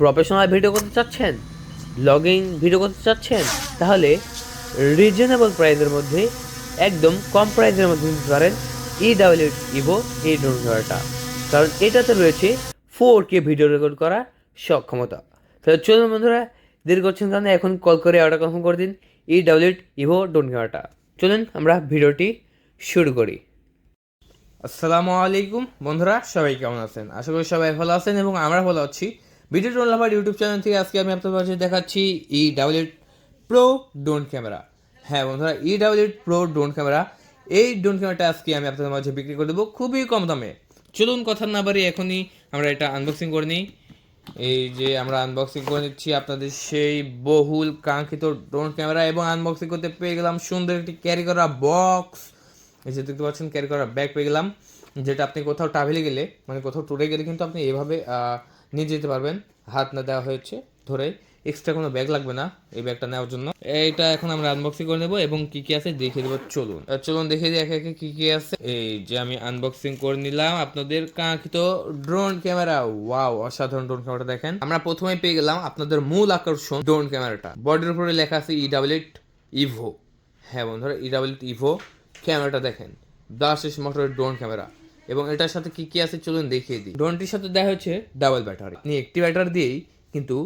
Professional video করতে চাচ্ছেন? Blogging video করতে চাচ্ছেন? তাহলে রিজনেবল প্রাইসের মধ্যে, একদম কম প্রাইসের মধ্যে নিতে পারেন ই ডাব্লিউ ইভো এই ড্রোন ক্যামেরাটা কারণ এটাতে রয়েছে ফোর কে ভিডিও রেকর্ড করার সক্ষমতা। তাহলে চলুন বন্ধুরা, দেরি করছেন কারণে এখন কল করে অর্ডার কনফার্ম করে দিন ই ডাব্লিউ ইভো ড্রোন ক্যামেরাটা চলুন আমরা ভিডিওটি শুরু করি। আসসালামু আলাইকুম বন্ধুরা, সবাই কেমন আছেন? আশা করি সবাই ভালো আছেন এবং আমরা ভালো আছি। Video tone lover YouTube channel থেকে আজকে আমি আপনাদের কাছে দেখাচ্ছি E double eight pro drone camera হ্যাঁ বন্ধুরা E double eight pro drone camera এই ড্রোন ক্যামেরাটা আজকে আমি আপনাদের মাঝে বিক্রি করে দেবো খুবই কম দামে। চলুন কথা না বাড়ি এখনই আমরা এটা আনবক্সিং করে নিই। এই যে আমরা আনবক্সিং করে নিচ্ছি আপনাদের সেই বহুল কাঙ্ক্ষিত ড্রোন ক্যামেরা এবং আনবক্সিং করতে পেয়ে গেলাম সুন্দর একটি ক্যারি করা বক্স এই যে দেখতে পাচ্ছেন ক্যারি করা ব্যাগ পেয়ে গেলাম। যেটা আপনি কোথাও ট্রাভেলে গেলে মানে কোথাও ট্যুরে গেলে কিন্তু আপনি এভাবে নিয়ে যেতে পারবেন। হাত না দেওয়া হয়েছে ধরে এক্সট্রা কোনো ব্যাগ লাগবে না এই ব্যাগটা নেওয়ার জন্য। এইটা এখন আমরা আনবক্সিং করে নেব এবং কি কি আছে দেখিয়ে দেবো। চলুন। চলুন দেখিয়ে দিই একে একে কি কি আছে। এই যে আমি আনবক্সিং করে নিলাম আপনাদের কাঙ্ক্ষিত ড্রোন ক্যামেরা ওয়াও অসাধারণ ড্রোন ক্যামেরাটা দেখেন। আমরা প্রথমে পেয়ে গেলাম আপনাদের মূল আকর্ষণ ড্রোন ক্যামেরাটা বডির উপরে লেখা আছে ই ডাবল এইট ইভো হ্যাঁ বন্ধুরা ই ডাবল এইট ইভো ক্যামেরাটা দেখেন। ব্লাস্টেস মোটরের ড্রোন ক্যামেরা এবং এটার সাথে কি কি আছে চলুন দেখিয়ে দিই। ড্রোনটির সাথে দেওয়া হচ্ছে ডাবল ব্যাটারি আপনি একটি ব্যাটারি দিয়েই কিন্তু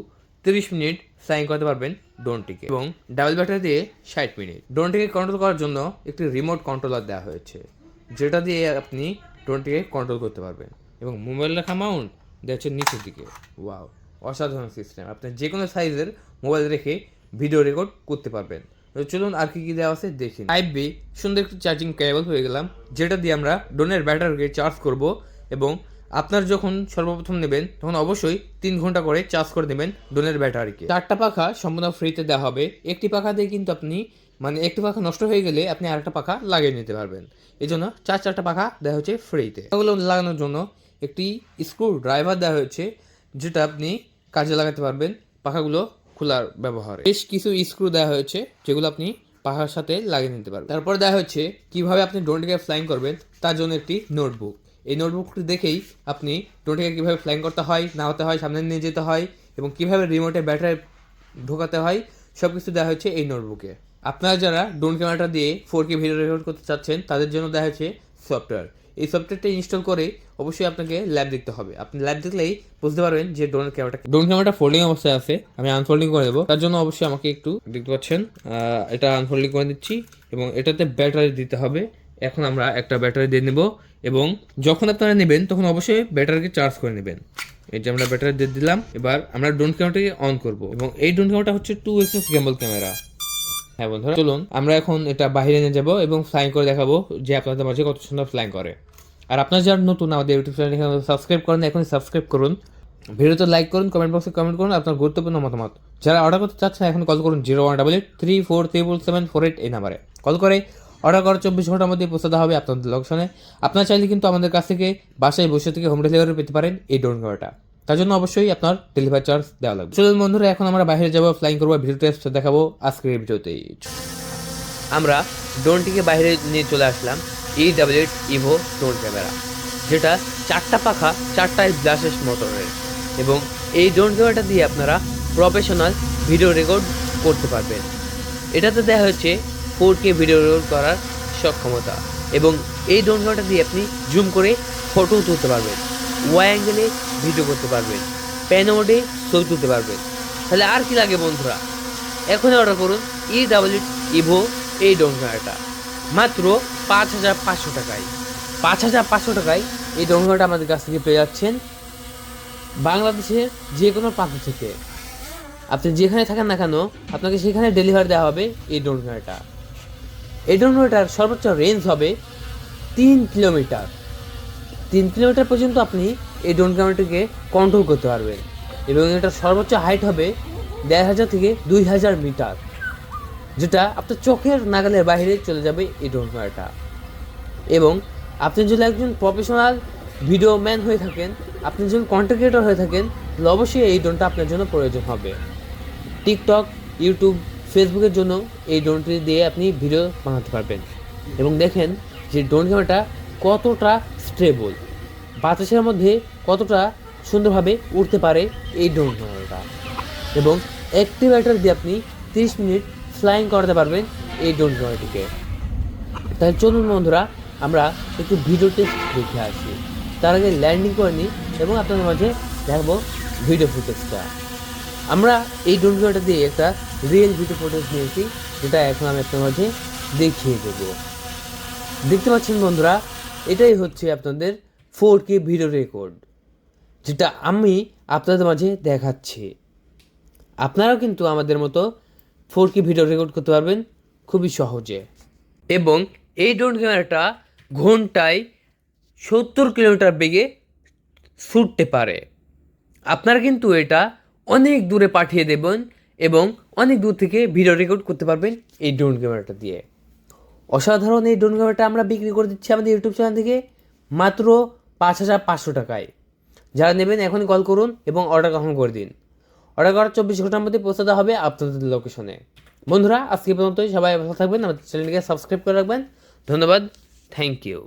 তিরিশ মিনিট ফ্লাইং করতে পারবেন ড্রোনটিকে এবং ডাবল ব্যাটারি দিয়ে ষাট মিনিট। ড্রোনটিকে কন্ট্রোল করার জন্য একটি রিমোট কন্ট্রোলার দেওয়া হয়েছে, যেটা দিয়ে আপনি ড্রোনটিকে কন্ট্রোল করতে পারবেন এবং মোবাইল লেখা মাউন্ট দেওয়া হচ্ছে নিচের দিকে। ওয়াও অসাধারণ সিস্টেম আপনি যে কোনো সাইজের মোবাইল রেখে ভিডিও রেকর্ড করতে পারবেন। চলুন আর কি কি দেওয়া আছে দেখি। টাইপ বি সুন্দর একটি চার্জিং কেবল হয়ে গেলাম, যেটা দিয়ে আমরা ড্রোনের ব্যাটারিকে চার্জ করব এবং আপনার যখন সর্বপ্রথম নেবেন, তখন অবশ্যই তিন ঘণ্টা করে চার্জ করে নেবেন ড্রোনের ব্যাটারিকে চারটা পাখা সম্পূর্ণ ফ্রিতে দেওয়া হবে। একটি পাখা দিয়ে কিন্তু আপনি মানে একটি পাখা নষ্ট হয়ে গেলে আপনি আরেকটা পাখা লাগিয়ে নিতে পারবেন। এই জন্য চার চারটা পাখা দেওয়া হচ্ছে ফ্রিতে এগুলো লাগানোর জন্য একটি স্ক্রু ড্রাইভার দেওয়া হয়েছে, যেটা আপনি কাজে লাগাতে পারবেন। পাখাগুলো খোলার ব্যবহারে। বেশ কিছু স্ক্রু দেওয়া হয়েছে, যেগুলো আপনি পাখার সাথে লাগিয়ে নিতে পারবেন। তারপর দেওয়া হচ্ছে কীভাবে আপনি ড্রোনটিকে ফ্লাইং করবেন, তার জন্য একটি নোটবুক এই নোটবুকটি দেখেই আপনি ড্রোনটিকে কীভাবে ফ্লাইং করতে হয় না হতে হয়, সামনে নিয়ে যেতে হয়, এবং কীভাবে রিমোটে ব্যাটারি ঢোকাতে হয় সব কিছু দেওয়া হয়েছে এই নোটবুকে আপনারা যারা ড্রোন ক্যামেরাটা দিয়ে ফোর কে ভিডিও রেকর্ড করতে চাচ্ছেন, তাদের জন্য দেওয়া হয়েছে সফটওয়্যার এই সফটওয়্যারটা ইনস্টল করে অবশ্যই আপনাকে ল্যাব দেখতে হবে। আপনি ল্যাব দেখলেই বুঝতে পারবেন যে ড্রোন ক্যামেরাটা ড্রোন ক্যামেরাটা ফোল্ডিং অবস্থায় আছে, আমি আনফোল্ডিং করে দেবো তার জন্য অবশ্যই আমাকে একটু দেখতে পাচ্ছেন এটা আনফোল্ডিং করে দিচ্ছি এবং এটাতে ব্যাটারি দিতে হবে। এখন আমরা একটা ব্যাটারি দিয়ে নেব এবং যখন আপনারা নেবেন, তখন অবশ্যই ব্যাটারিকে চার্জ করে নেবেন। এই যে আমরা ব্যাটারি দিয়ে দিলাম, এবার আমরা ড্রোন ক্যামেরাটাকে অন করব এবং এই ড্রোন ক্যামেরাটা হচ্ছে টু এক্সএস গ্যাম্বল ক্যামেরা হ্যাঁ বন্ধুরা, চলুন, আমরা এখন এটা বাইরে নিয়ে যাব এবং ফ্লাইং করে দেখাবো যে আপনাদের মাঝে কত সুন্দর ফ্লাইং করে। আর আপনার যারা নতুন আমাদের ইউটিউব চ্যানেল এখানে সাবস্ক্রাইব করেন এখন সাবস্ক্রাইব করুন। ভিডিওতে লাইক করুন কমেন্ট বক্সে কমেন্ট করুন, আপনার গুরুত্বপূর্ণ মতামত। যারা অর্ডার করতে চাচ্ছেন, এখন কল করুন zero one double eight three four triple seven four eight এই নাম্বারে কল করে অর্ডার করার চব্বিশ ঘণ্টার মধ্যে পৌঁছে দেওয়া হবে আপনাদের লোকেশনে আপনার চাইলে কিন্তু আমাদের কাছ থেকে বাসায় বসে থেকে হোম ডেলিভারি পেতে পারেন এই ক্যামেরাটা তার জন্য অবশ্যই আপনার ডেলিভারি চার্জ দেওয়া লাগবে। চলুন বন্ধুরা, এখন আমরা বাইরে যাব ফ্লাইং করব ভিডিও টেস্ট দেখাবো আজকের এই ভিডিওতেই আমরা ড্রোনটিকে বাইরে নিয়ে চলে আসলাম E double Evo drone camera যেটা চারটা পাখা চারটায় ব্লাসেস মোটরের এবং এই ড্রোন ক্যামেরাটা দিয়ে আপনারা প্রফেশনাল ভিডিও রেকর্ড করতে পারবেন। এটাতে দেওয়া হচ্ছে ফোর কে ভিডিও রেকর্ড করার সক্ষমতা। এবং এই ড্রোন ক্যামেরাটা দিয়ে আপনি জুম করে ফটো তুলতে পারবেন। ওয়াই অ্যাঙ্গেলে ভিডিও করতে পারবেন প্যান মোডে ছবি তুলতে পারবেন। তাহলে আর কি লাগে বন্ধুরা? এখনই অর্ডার করুন ই ডাবল ইভো এই ক্যামেরাটা মাত্র পাঁচ হাজার পাঁচশো টাকায়। পাঁচ হাজার পাঁচশো টাকায় এই ক্যামেরাটা আমাদের কাছ থেকে পেয়ে যাচ্ছেন বাংলাদেশের যে কোনো প্রান্ত থেকে। আপনি যেখানে থাকেন না কেন, আপনাকে সেখানে ডেলিভারি দেওয়া হবে এই ক্যামেরাটা এই ক্যামেরাটার সর্বোচ্চ রেঞ্জ হবে তিন কিলোমিটার তিন কিলোমিটার পর্যন্ত আপনি এই ড্রোন ক্যামেরাটিকে কন্ট্রোল করতে পারবেন। এবং এটার সর্বোচ্চ হাইট হবে দেড় হাজার থেকে দুই হাজার মিটার যেটা আপনার চোখের নাগালের বাইরে চলে যাবে এই ড্রোন ক্যামেরাটা এবং আপনি যদি একজন প্রফেশনাল ভিডিও ম্যান হয়ে থাকেন, আপনি যদি কন্টেন্ট ক্রিয়েটর হয়ে থাকেন, তাহলে অবশ্যই এই ড্রোনটা আপনার জন্য প্রয়োজন হবে। টিকটক ইউটিউব ফেসবুকের জন্য এই ড্রোনটি দিয়ে আপনি ভিডিও বানাতে পারবেন। এবং দেখেন যে ড্রোন ক্যামেরাটা কতটা স্টেবল বাতাসের মধ্যে কতটা সুন্দরভাবে উঠতে পারে এই ড্রোন ক্যামেরাটা? এবং ব্যাটারি দিয়ে আপনি তিরিশ মিনিট ফ্লাইং করাতে পারবেন এই ড্রোন ক্যামেরাটিকে। তাহলে চলুন বন্ধুরা, আমরা একটু ভিডিও টেস্ট দেখে আসি। তার আগে ল্যান্ডিং করে নিই এবং আপনাদের মাঝে দেখাবো ভিডিও ফুটেজটা। আমরা এই ড্রোন ক্যামেরাটা দিয়ে একটা রিয়েল ভিডিও ফুটেজ নিয়েছি, যেটা এখন আমি আপনার মাঝে দেখিয়ে দেবো। দেখতে পাচ্ছেন বন্ধুরা এটাই হচ্ছে আপনাদের ফোর কে ভিডিও রেকর্ড যেটা আমি আপনাদের মাঝে দেখাচ্ছি। আপনারাও কিন্তু আমাদের মতো ফোর কে ভিডিও রেকর্ড করতে পারবেন খুবই সহজে। এবং এই ড্রোন ক্যামেরাটা ঘন্টায় সত্তর কিলোমিটার বেগে ছুটতে পারে। আপনারা কিন্তু এটা অনেক দূরে পাঠিয়ে দেবেন এবং অনেক দূর থেকে ভিডিও রেকর্ড করতে পারবেন এই ড্রোন ক্যামেরাটা দিয়ে। অসাধারণ এই ড্রোন ক্যামেরাটা আমরা বিক্রি করে দিচ্ছি আমাদের ইউটিউব চ্যানেল থেকে মাত্র পাঁচ হাজার পাঁচশো টাকায়। যারা নেবেন এখনই কল করুন এবং অর্ডার কখন করে দিন। অর্ডার করার চব্বিশ ঘণ্টার মধ্যে পৌঁছে দেওয়া হবে আপনাদের লোকেশনে বন্ধুরা, আজকে পর্যন্তই। সবাই ভালো থাকবেন। আমাদের চ্যানেলকে সাবস্ক্রাইব করে রাখবেন। ধন্যবাদ। Thank you